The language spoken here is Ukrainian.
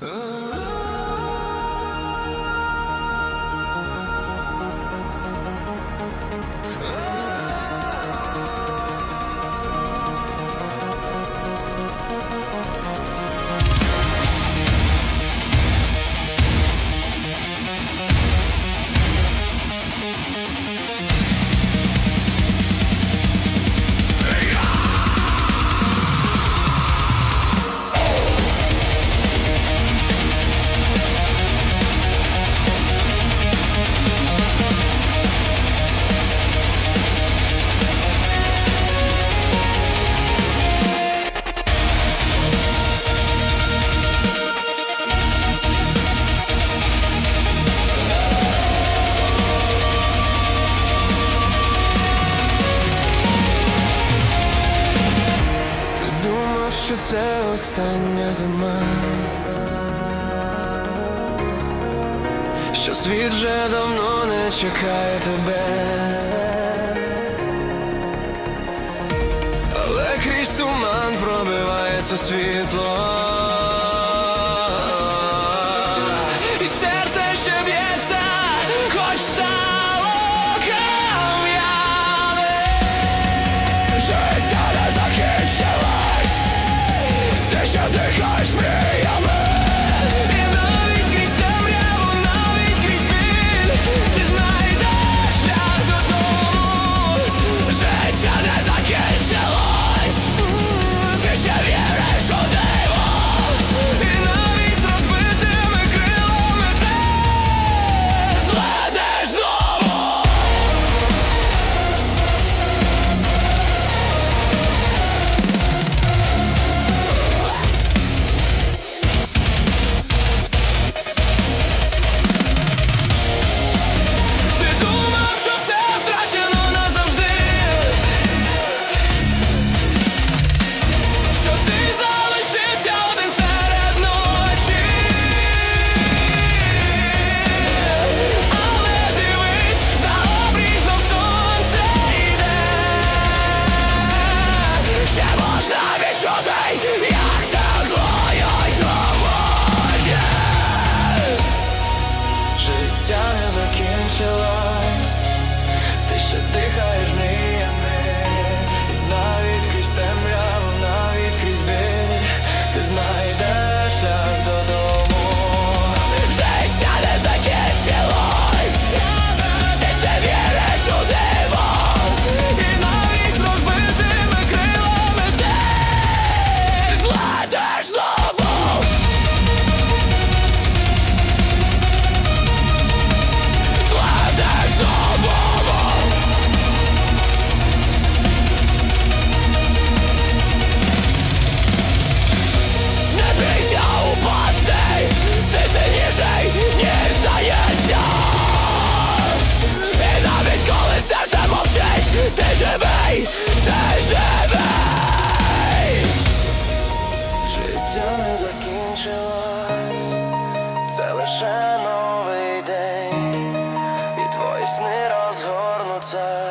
Ти що це остання зима, що світ вже давно не чекає тебе, але крізь туман пробивається світло. живий, ти живий! Життя не закінчилось, це лише новий день, і твої сни розгорнуться.